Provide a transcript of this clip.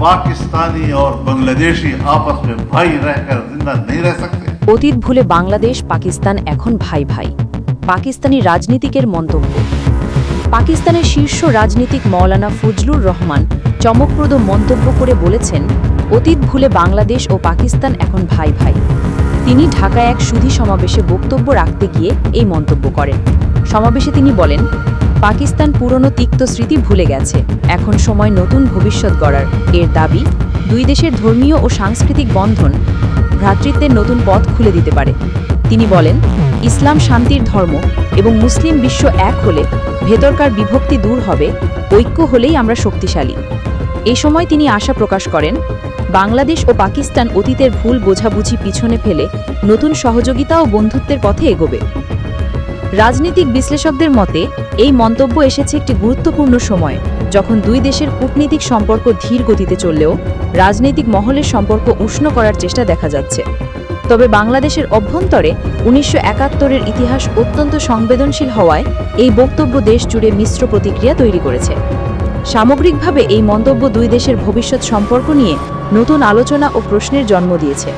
पाकिस्तानी और बांग्लादेशी आपस में भाई रहकर जिंदा नहीं रह सकते অতীত ভুলে বাংলাদেশ পাকিস্তান এখন ভাই ভাই পাকিস্তানি রাজনীতিকের মন্তব্য পাকিস্তানের শীর্ষ রাজনীতিক মৌলানা ফজলুর রহমান চমকপ্রদ মন্তব্য করে বলেছেন অতীত ভুলে বাংলাদেশ ও পাকিস্তান এখন ভাই ভাই তিনি ঢাকায় এক সুধী সমাবেশে বক্তব্য রাখতে গিয়ে এই মন্তব্য করেন সমাবেশে তিনি বলেন পাকিস্তান পুরনো তিক্ত স্মৃতি ভুলে গেছে। এখন সময় নতুন ভবিষ্যৎ গড়ার। এর দাবি, দুই দেশের ধর্মীয় ও সাংস্কৃতিক বন্ধন ভ্রাতৃত্বের নতুন পথ খুলে দিতে পারে। তিনি বলেন, ইসলাম শান্তির ধর্ম এবং মুসলিম বিশ্ব এক হলে ভেতরকার বিভক্তি দূর হবে, ঐক্য হলেই আমরা শক্তিশালী। এ সময় তিনি আশা প্রকাশ করেন, বাংলাদেশ ও পাকিস্তান অতীতের ভুল বোঝাবুঝি পিছনে ফেলে নতুন সহযোগিতা ও বন্ধুত্বের পথে এগোবে। রাজনৈতিক বিশ্লেষকদের মতে, এই মন্তব্য এসেছে একটি গুরুত্বপূর্ণ সময়, যখন দুই দেশের কূটনীতিক সম্পর্ক ধীর গতিতে চললেও রাজনৈতিক মহলের সম্পর্ক উষ্ণ করার চেষ্টা দেখা যাচ্ছে। তবে বাংলাদেশের অভ্যন্তরে উনিশশো একাত্তরের ইতিহাস অত্যন্ত সংবেদনশীল হওয়ায় এই বক্তব্য দেশ জুড়ে মিশ্র প্রতিক্রিয়া তৈরি করেছে। সামগ্রিকভাবে এই মন্তব্য দুই দেশের ভবিষ্যৎ সম্পর্ক নিয়ে নতুন আলোচনা ও প্রশ্নের জন্ম দিয়েছে।